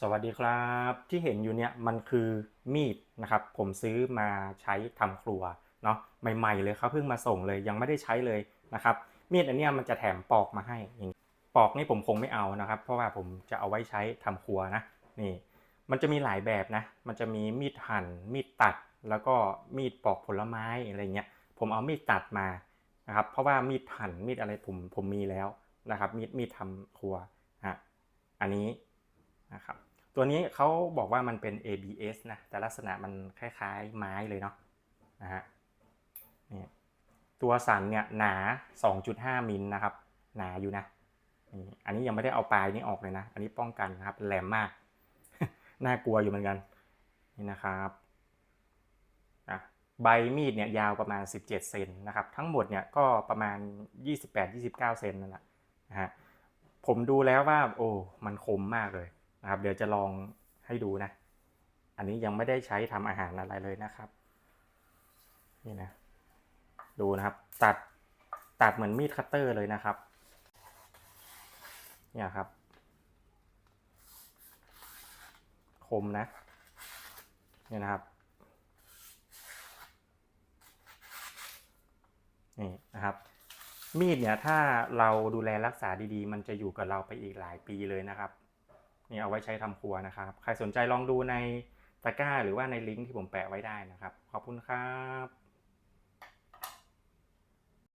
สวัสดีครับที่เห็นอยู่เนี่ยมันคือมีดนะครับ ผมซื้อมาใช้ทำครัวเนาะใหม่ ๆ เลยเขาเพิ่งมาส่งเลยยังไม่ได้ใช้เลยนะครับมีดอันเนี้ยมันจะแถมปอกมาให้ปอกนี่ผมคงไม่เอานะครับ เพราะว่าผมจะเอาไว้ใช้ทำครัวนะนี่ มันจะมีหลายแบบนะ มันจะมีมีดหั่นมีดตัด แล้วก็มีดปอกผลไม้อะไรเงี้ยผมเอามีดตัดมานะครับ เพราะว่ามีดหั่นมีดอะไรผมผมมีแล้วนะครับ มีดมีดทำครัวฮะอันนี้ นะครับตัวนี้เขาบอกว่ามันเป็น ABS นะแต่ลักษณะมันคล้ายๆไม้เลยเนาะนะฮะนี่ตัวสันเนี่ยหนา 2.5 มิลนะครับหนาอยู่นะนี่อันนี้ยังไม่ได้เอาปลายนี้ออกเลยนะ อันนี้ป้องกันนะครับแหลมมาก น่ากลัวอยู่เหมือนกันนี่นะครับอะใบมีดเนี่ยยาวประมาณ 17 เซนนะครับทั้งหมดเนี่ยก็ประมาณ 28-29 เซนนั่นแหละนะฮะผมดูแล้วว่าโอ้มันคมมากเลย นะครับ เดี๋ยวจะลองให้ดูนะ อันนี้ยังไม่ได้ใช้ทำอาหารอะไรเลยนะครับ นี่นะ ดูนะครับ ตัดตัดเหมือนมีดคัตเตอร์เลยนะครับ เนี่ยครับ คมนะ เนี่ยนะครับ นี่นะครับมีดเนี่ยถ้าเราดูแลรักษาดีๆ มันจะอยู่กับเราไปอีกหลายปีเลยนะครับ นี่เอาไว้ใช้ทำครัวนะครับ ใครสนใจลองดูในตะกร้าหรือว่าในลิงก์ที่ผมแปะไว้ได้นะครับ ขอบคุณครับ